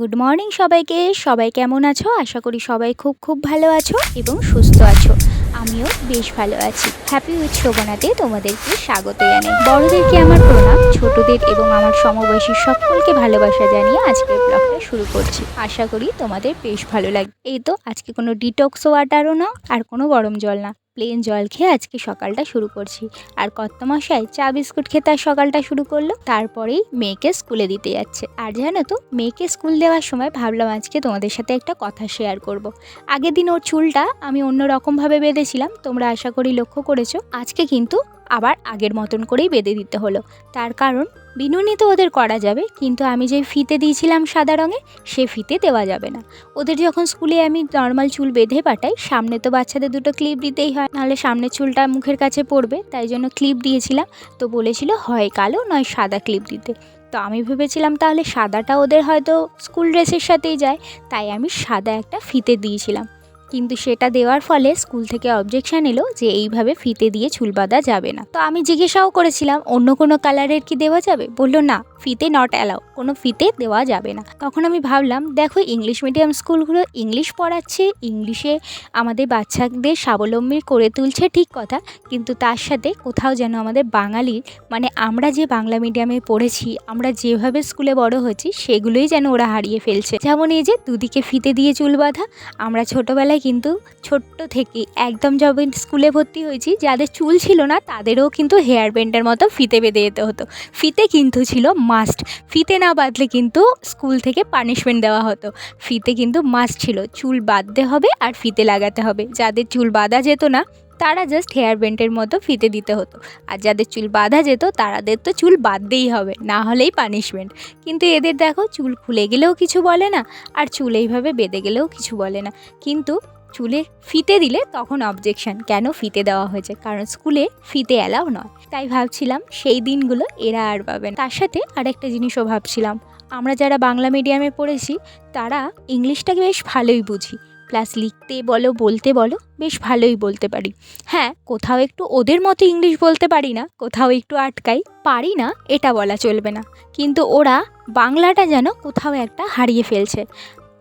Good morning সবাইকে। সবাই কেমন আছো? আশা করি সবাই খুব খুব ভালো আছো এবং সুস্থ আছো। আমিও বেশ ভালো আছি। হ্যাপি উইথ শোভনাতে তোমাদেরকে স্বাগত জানাই। বড়দেরকে আমার প্রণাম, ছোটদের এবং আমার সমবয়সী সকলকে ভালোবাসা জানিয়ে আজকের ব্লগটা শুরু করছি। আশা করি তোমাদের বেশ ভালো লাগবে। এই তো, আজকে কোনো ডিটক্স ওয়াটারও না, আর কোনো গরম জল না। প্লেন জল খেয়ে আজকে সকালটা শুরু করছি। আর কর্তামশাই চা বিস্কুট খেতে আর সকালটা শুরু করল। তারপরেই মেয়েকে স্কুলে দিতে যাচ্ছে। আর জানো তো, মেয়েকে স্কুল দেওয়ার সময় ভাবলাম আজকে তোমাদের সাথে একটা কথা শেয়ার করব। আগের দিন ওর চুলটা আমি অন্য রকমভাবে বেঁধেছিলাম, তোমরা আশা করি লক্ষ্য করেছ। আজকে কিন্তু আবার আগের মতন করেই বেঁধে দিতে হলো। তার কারণ বিনুনি তো ওদের করা যাবে, কিন্তু আমি যে ফিতে দিয়েছিলাম সাদা রঙে, সে ফিতে দেওয়া যাবে না। ওদের যখন স্কুলে আমি নর্মাল চুল বেঁধে পাঠাই, সামনে তো বাচ্চাদের দুটো ক্লিপ দিতেই হয়, নাহলে সামনের চুলটা মুখের কাছে পড়বে, তাই জন্য ক্লিপ দিয়েছিলাম। তো বলেছিল, হয় কালো, নয় সাদা ক্লিপ দিতে। তো আমি ভেবেছিলাম, তাহলে সাদাটা ওদের হয়তো স্কুল ড্রেসের সাথেই যায়। তাই আমি সাদা একটা ফিতে দিয়েছিলাম। কিন্তু সেটা দেওয়ার ফলে স্কুল থেকে অবজেকশন এলো যে এইভাবে ফিতে দিয়ে চুল বাঁধা যাবে না। তো আমি জিজ্ঞাসাও করেছিলাম, অন্য কোনো কালারের কি দেওয়া যাবে? বলল, না, ফিতে নট অ্যালাউ কোনো ফিতে দেওয়া যাবে না। তখন আমি ভাবলাম, দেখো ইংলিশ মিডিয়াম স্কুলগুলো ইংলিশ পড়াচ্ছে ইংলিশে আমাদের বাচ্চাদের স্বাবলম্বী করে তুলছে, ঠিক কথা, কিন্তু তার সাথে কোথাও যেন আমাদের বাঙালির মানে আমরা যে বাংলা মিডিয়ামে পড়েছি, আমরা যেভাবে স্কুলে বড় হয়েছি, সেগুলোই যেন ওরা হারিয়ে ফেলছে। যেমন এই যে, দুদিকে ফিতে দিয়ে চুল বাঁধা, আমরা ছোটোবেলায় কিন্তু ছোট্ট থেকে একদম যবে স্কুলে ভর্তি হয়েছি, যাদের চুল ছিল না, তাদেরও কিন্তু হেয়ার ব্যান্ডের মতো ফিতে বেঁধে যেতে হতো। ফিতে কিন্তু ছিল মাস্ট ফিতে না বাঁধলে কিন্তু স্কুল থেকে পানিশমেন্ট দেওয়া হতো। ফিতে কিন্তু মাস্ট ছিল। চুল বাঁধতে হবে আর ফিতে লাগাতে হবে। যাদের চুল বাঁধা যেত না তারা জাস্ট হেয়ার ব্যান্ডের মতো ফিতে দিতে হতো। আর যাদের চুল বাঁধা যেত, তারাদের তো চুল বাঁধতেই হবে, না হলেই পানিশমেন্ট কিন্তু এদের দেখো, চুল খুলে গেলেও কিছু বলে না, আর চুল এইভাবে বেঁধে গেলেও কিছু বলে না। কিন্তু চুলে ফিতে দিলে তখন অবজেকশন কেন ফিতে দেওয়া হয়েছে? কারণ স্কুলে ফিতে অ্যালাও নয়। তাই ভাবছিলাম, সেই দিনগুলো এরা আর পাবে তার সাথে আরেকটা জিনিসও ভাবছিলাম। আমরা যারা বাংলা মিডিয়ামে পড়েছি, তারা ইংলিশটাকে বেশ ভালোই বুঝি। প্লাস লিখতে বলো, বলতে বলো, বেশ ভালোই বলতে পারি। হ্যাঁ কোথাও একটু ওদের মতো ইংলিশ বলতে পারি না, কোথাও একটু আটকাই, পারি না, এটা বলা চলবে না। কিন্তু ওরা বাংলাটা যেন কোথাও একটা হারিয়ে ফেলছে।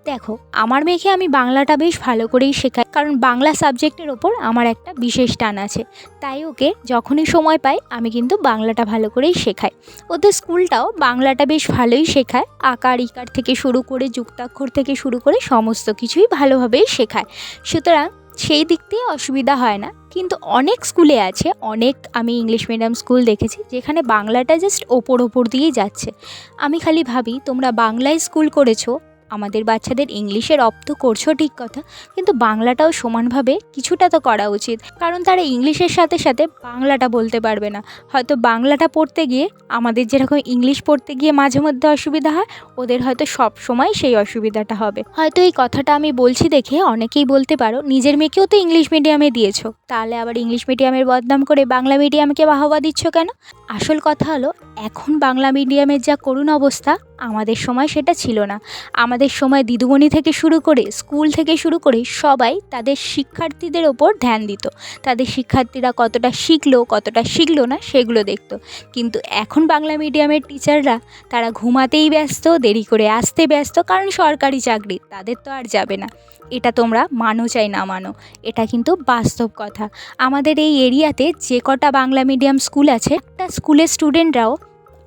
দেখো, আমার মেয়েকে আমি বাংলাটা বেশ ভালো করেই শেখাই, কারণ বাংলা সাবজেক্টের ওপর আমার একটা বিশেষ টান আছে। তাই ওকে যখনই সময় পাই, আমি কিন্তু বাংলাটা ভালো করেই শেখাই। ওদের স্কুলটাও বাংলাটা বেশ ভালোই শেখায়, আকার ইকার থেকে শুরু করে, যুক্তাক্ষর থেকে শুরু করে সমস্ত কিছুই ভালোভাবেই শেখায়। সুতরাং সেই দিক দিয়ে অসুবিধা হয় না। কিন্তু অনেক স্কুলে আছে, অনেক আমি ইংলিশ মিডিয়াম স্কুল দেখেছি, যেখানে বাংলাটা জাস্ট ওপর ওপর দিয়েই যাচ্ছে। আমি খালি ভাবি, তোমরা বাংলায় স্কুল করেছ আমাদের বাচ্চাদের ইংলিশে রপ্ত করছ ঠিক কথা, কিন্তু বাংলাটাও সমানভাবে কিছুটা তো করা উচিত, কারণ তারা ইংলিশের সাথে সাথে বাংলাটা বলতে পারবে না। হয়তো বাংলাটা পড়তে গিয়ে, আমাদের যেরকম ইংলিশ পড়তে গিয়ে মাঝে মধ্যে অসুবিধা হয়, ওদের হয়তো সব সময় সেই অসুবিধাটা হবে। হয়তো এই কথাটা আমি বলছি দেখে অনেকেই বলতে পারো, নিজের মেয়েকেও তো ইংলিশ মিডিয়ামে দিয়েছ, তাহলে আবার ইংলিশ মিডিয়ামের বদনাম করে বাংলা মিডিয়ামকে বাহবা দিচ্ছ কেন? আসল কথা হলো, এখন বাংলা মিডিয়ামের যা করুণ অবস্থা, আমাদের সময় সেটা ছিল না। আমাদের সময় দিদুমণি থেকে শুরু করে, স্কুল থেকে শুরু করে সবাই তাদের শিক্ষার্থীদের ওপর ধ্যান দিত। তাদের শিক্ষার্থীরা কতটা শিখলো কতটা শিখলো না, সেগুলো দেখতো। কিন্তু এখন বাংলা মিডিয়ামের টিচাররা, তারা ঘুমাতেই ব্যস্ত, দেরি করে আসতে ব্যস্ত, কারণ সরকারি চাকরি, তাদের তো আর যাবে না। এটা তোমরা মানো চাই না মানো, এটা কিন্তু বাস্তব কথা। আমাদের এই এরিয়াতে যে কটা বাংলা মিডিয়াম স্কুল আছে, একটা স্কুলের স্টুডেন্টরাও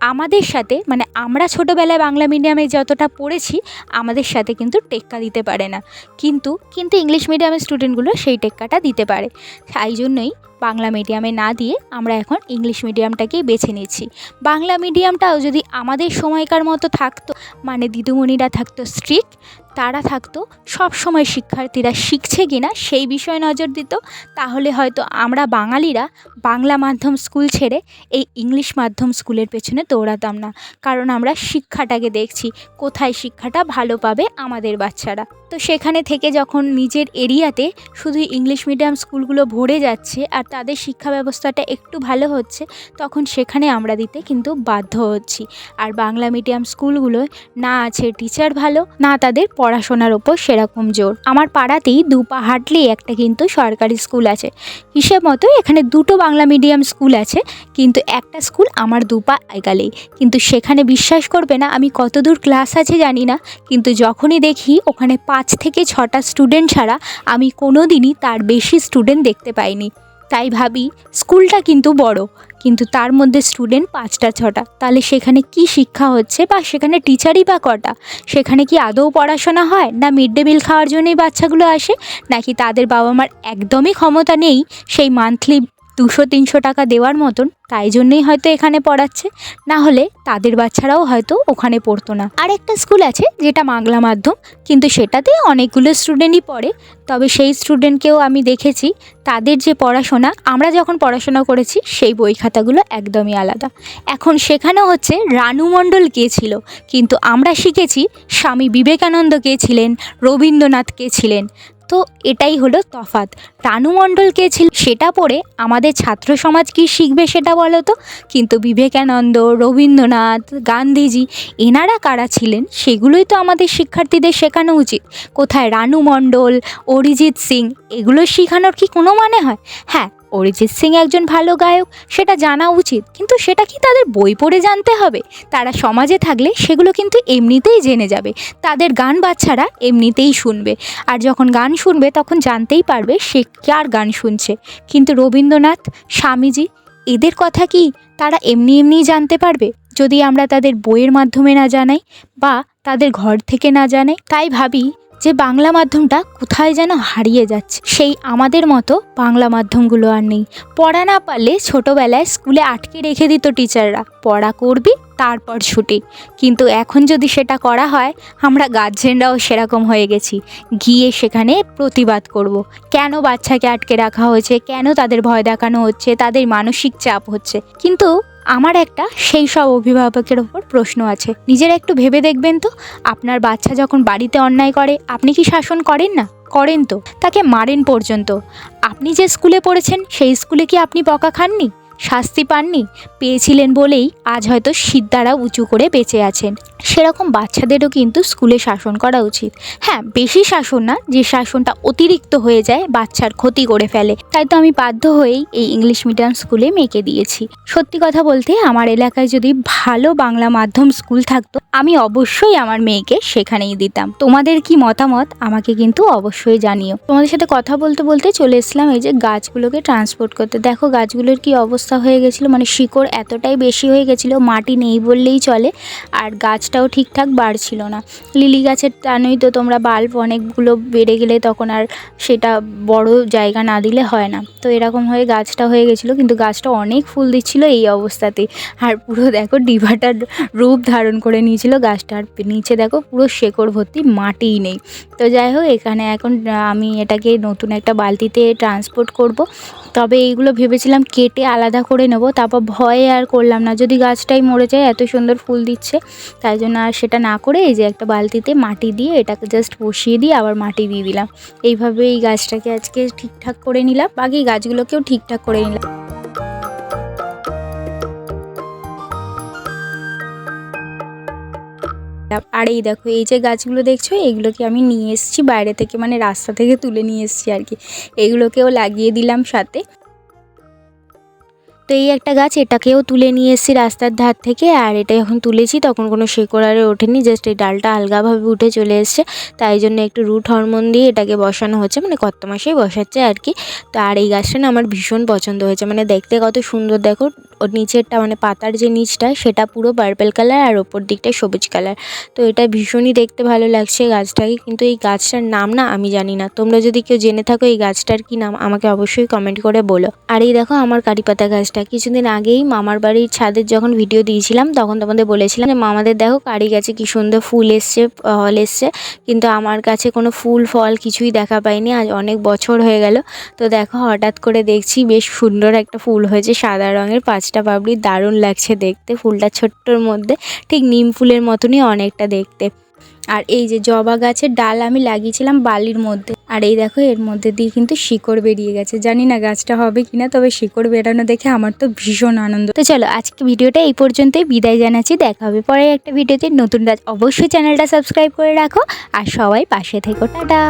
আমাদের সাথে মানে আমরা ছোটোবেলায় বাংলা মিডিয়ামে যতটা পড়েছি, আমাদের সাথে কিন্তু টেক্কা দিতে পারে না। কিন্তু কিন্তু ইংলিশ মিডিয়ামের স্টুডেন্টগুলো সেই টেক্কাটা দিতে পারে। তাই জন্যই বাংলা মিডিয়ামে না দিয়ে আমরা এখন ইংলিশ মিডিয়ামটাকেই বেছে নিচ্ছি। বাংলা মিডিয়ামটাও যদি আমাদের সময়কার মতো থাকতো মানে দিদুমণিরা থাকতো স্ট্রিক্ট তারা থাকতো, সব সময় শিক্ষার্থীরা শিখছে কি না সেই বিষয়ে নজর দিত। তাহলে হয়তো আমরা বাঙালিরা বাংলা মাধ্যম স্কুল ছেড়ে এই ইংলিশ মাধ্যম স্কুলের পেছনে দৌড়াতাম না। কারণ আমরা শিক্ষাটাকে দেখছি, কোথায় শিক্ষাটা ভালো পাবে আমাদের বাচ্চারা। তো সেখানে থেকে যখন নিজের এরিয়াতে শুধু ইংলিশ মিডিয়াম স্কুলগুলো ভরে যাচ্ছে আর তাদের শিক্ষা ব্যবস্থাটা একটু ভালো হচ্ছে, তখন সেখানে আমরা দিতে কিন্তু বাধ্য হচ্ছি। আর বাংলা মিডিয়াম স্কুলগুলোয় না আছে টিচার ভালো, না তাদের পড়াশোনার ওপর সেরকম জোর। আমার পাড়াতেই দুপা হাঁটলেই একটা কিন্তু সরকারি স্কুল আছে। হিসেব মতো এখানে দুটো বাংলা মিডিয়াম স্কুল আছে, কিন্তু একটা স্কুল আমার দুপা এগালেই। কিন্তু সেখানে বিশ্বাস করবে না, আমি কতদূর ক্লাস আছে জানি না, কিন্তু যখনই দেখি ওখানে পাঁচ থেকে ছটা স্টুডেন্ট ছাড়া, আমি কোনো দিনই তার বেশি স্টুডেন্ট দেখতে পাইনি। তাই ভাবি, স্কুলটা কিন্তু বড়, কিন্তু তার মধ্যে স্টুডেন্ট পাঁচটা, ছটা। তাহলে সেখানে কি শিক্ষা হচ্ছে বা সেখানে টিচারই বা কটা? সেখানে কি আদৌ পড়াশোনা হয় না মিড ডে মিল খাওয়ার জন্যই বাচ্চাগুলো আসে? নাকি তাদের বাবা মার একদমই ক্ষমতা নেই সেই মান্থলি দুশো, তিনশো টাকা দেওয়ার মতন, তাই জন্যই হয়তো এখানে পড়াচ্ছে। না হলে তাদের বাচ্চারাও হয়তো ওখানে পড়তো না। আর একটা স্কুল আছে যেটা বাংলা মাধ্যম, কিন্তু সেটাতে অনেকগুলো স্টুডেন্টই পড়ে। তবে সেই স্টুডেন্টকেও আমি দেখেছি, তাদের যে পড়াশোনা, আমরা যখন পড়াশোনা করেছি, সেই বই খাতাগুলো একদমই আলাদা। এখন সেখানেও হচ্ছে রানু মণ্ডল কে ছিল? কিন্তু আমরা শিখেছি স্বামী বিবেকানন্দ কে ছিলেন, রবীন্দ্রনাথ কে ছিলেন। তো এটাই হলো তফাৎ। রানু মণ্ডল কে ছিল সেটা পড়ে আমাদের ছাত্র সমাজ কি শিখবে সেটা বলো তো? কিন্তু বিবেকানন্দ, রবীন্দ্রনাথ, গান্ধীজি এনারা কারা ছিলেন? সেগুলোই তো আমাদের শিক্ষার্থীদের শেখানো উচিত। কোথায় রানু মণ্ডল, অরিজিৎ সিং, এগুলো শেখানোর কি কোনো মানে হয়? হ্যাঁ অরিজিৎ সিং একজন ভালো গায়ক, সেটা জানা উচিত। কিন্তু সেটা কি তাদের বই পড়ে জানতে হবে? তারা সমাজে থাকলে সেগুলো কিন্তু এমনিতেই জেনে যাবে। তাদের গান বাচ্চারা এমনিতেই শুনবে। আর যখন গান শুনবে, তখন জানতেই পারবে সে কার গান শুনছে। কিন্তু রবীন্দ্রনাথ, স্বামীজি, এদের কথা কি তারা এমনি এমনিই জানতে পারবে? যদি আমরা তাদের বইয়ের মাধ্যমে না জানাই বা তাদের ঘর থেকে না জানাই, তাই ভাবি যে বাংলা মাধ্যমটা কোথায় যেন হারিয়ে যাচ্ছে। সেই আমাদের মতো বাংলা মাধ্যমগুলো আর নেই। পড়া না পারলে ছোটোবেলায় স্কুলে আটকে রেখে দিত টিচাররা। পড়া করবি, তারপর ছুটি। কিন্তু এখন যদি সেটা করা হয়, আমরা গার্জেনরাও সেরকম হয়ে গেছি। গিয়ে সেখানে প্রতিবাদ করব। কেন বাচ্চাকে আটকে রাখা হয়েছে? কেন তাদের ভয় দেখানো হচ্ছে? তাদের মানসিক চাপ হচ্ছে। কিন্তু আমার একটা সেই সব অভিভাবকের ওপর প্রশ্ন আছে। নিজেরা একটু ভেবে দেখবেন তো, আপনার বাচ্চা যখন বাড়িতে অন্যায় করে, আপনি কি শাসন করেন না? করেন তো। তাকে মারেন পর্যন্ত। আপনি যে স্কুলে পড়েছেন, সেই স্কুলে কি আপনি বকা খাননি? শাস্তি পাননি? পেয়েছিলেন বলেই আজ হয়তো সিদ্ধারা উঁচু করে বেঁচে আছেন। সেরকম বাচ্চাদেরও কিন্তু স্কুলে শাসন করা উচিত। হ্যাঁ বেশি শাসন না, যে শাসনটা অতিরিক্ত হয়ে যায় বাচ্চার ক্ষতি করে ফেলে। তাই তো আমি বাধ্য হয়েই এই ইংলিশ মিডিয়াম স্কুলে মেয়েকে দিয়েছি। সত্যি কথা বলতে, আমার এলাকায় যদি ভালো বাংলা মাধ্যম স্কুল থাকতো, আমি অবশ্যই আমার মেয়েকে সেখানেই দিতাম। তোমাদের কি মতামত? আমাকে কিন্তু অবশ্যই জানিও। তোমাদের সাথে কথা বলতে বলতে চলে এসলাম এই যে গাছগুলোকে ট্রান্সপোর্ট করতে। দেখো গাছগুলোর কি অবস্থা। হয়ে গেছিল মানে শিকড় এতটাই বেশি হয়ে গেছিল, মাটি নেই বললেই চলে, আর গাছটাও ঠিকঠাক বাড়ছিল না। লিলি গাছের টানোই তো তোমরা বাল্ব অনেকগুলো বেড়ে গেলে তখন আর সেটা বড় জায়গা না দিলে হয় না। তো এরকম হয়ে গাছটা হয়ে গেছিল, কিন্তু গাছটা অনেক ফুল দিচ্ছিল এই অবস্থাতে আর পুরো দেখো ডিভাটার রূপ ধারণ করে নিয়েছিল গাছটা, আর নিচে দেখো পুরো শেকড় ভর্তি মাটিই নেই। তো যাই হোক, এখানে এখন আমি এটাকে নতুন একটা বালতিতে ট্রান্সপোর্ট করব। তবে এইগুলো ভেবেছিলাম কেটে আলাদা করে নেব, তারপর ভয়ে আর করলাম না। যদি গাছটাই মরে যায়, এত সুন্দর ফুল দিচ্ছে, তাই জন্য আর সেটা না করে এই যে একটা বালতিতে মাটি দিয়ে এটাকে জাস্ট বসিয়ে দিয়ে আবার মাটি দিয়ে দিলাম। এইভাবে এই গাছটাকে আজকে ঠিকঠাক করে নিলাম। বাকি গাছগুলোকেও ঠিকঠাক করে নিলাম। আর এই দেখো, এই যে গাছগুলো দেখছ, এগুলোকে আমি নিয়ে এসেছি বাইরে থেকে মানে রাস্তা থেকে তুলে নিয়ে এসেছি আর কি। এগুলোকেও লাগিয়ে দিলাম সাথে। তো এই একটা গাছ এটাকেও তুলে নিয়ে এসেছি রাস্তার ধার থেকে, আর এটা যখন তুলেছি তখন কোনো শেকড় আরে ওঠেনি জাস্ট এই ডালটা আলগাভাবে উঠে চলে এসছে। তাই জন্য একটু রুট হরমোন দিয়ে এটাকে বসানো হচ্ছে মানে কত মাসেই বসাচ্ছে আর কি। তো আর এই গাছটা না আমার ভীষণ পছন্দ হয়েছে মানে দেখতে কত সুন্দর। দেখো, ওর নিচেরটা মানে পাতার যে নিচটা, সেটা পুরো পার্পেল কালার আর ওপর দিকটা সবুজ কালার তো এটা ভীষণই দেখতে ভালো লাগছে গাছটাকে, কিন্তু এই গাছটার নাম না আমি জানি না। তোমরা যদি কেউ জেনে থাকো এই গাছটার কি নাম, আমাকে অবশ্যই কমেন্ট করে বলো। আর এই দেখো আমার কারি পাতা গাছটা কিছুদিন আগেই মামার বাড়ির ছাদের যখন ভিডিও দিয়েছিলাম, তখন তোমাদের বলেছিলাম যে, মামাদের দেখো কারি গাছে, কি সুন্দর ফুল এসছে, ফল এসছে। কিন্তু আমার কাছে কোনো ফুল, ফল কিছুই দেখা পাইনি। আজ অনেক বছর হয়ে গেল। তো দেখো, হঠাৎ করে দেখছি বেশ সুন্দর একটা ফুল হয়েছে, সাদা রঙের, পাঁচটা পাপড়ি দারুণ লাগছে দেখতে। ফুলটা ছোট্টর মধ্যে, ঠিক নিম ফুলের মতনই অনেকটা দেখতে। আর এই যে জবা গাছের ডাল আমি লাগিয়েছিলাম বালির মধ্যে। আর এই দেখো, এর মধ্যে দিয়ে কিন্তু শিকড় বেরিয়ে গেছে। জানি না গাছটা হবে কিনা, তবে শিকড় বেরানো দেখে আমার তো ভীষণ আনন্দ। তো চলো আজকে ভিডিওটা এই পর্যন্তই। বিদায় জানাচ্ছি, দেখা হবে পরে একটা ভিডিওতে। নতুন গাছ অবশ্যই চ্যানেলটা সাবস্ক্রাইব করে রাখো। আর সবাই পাশে থেকো। টাটা!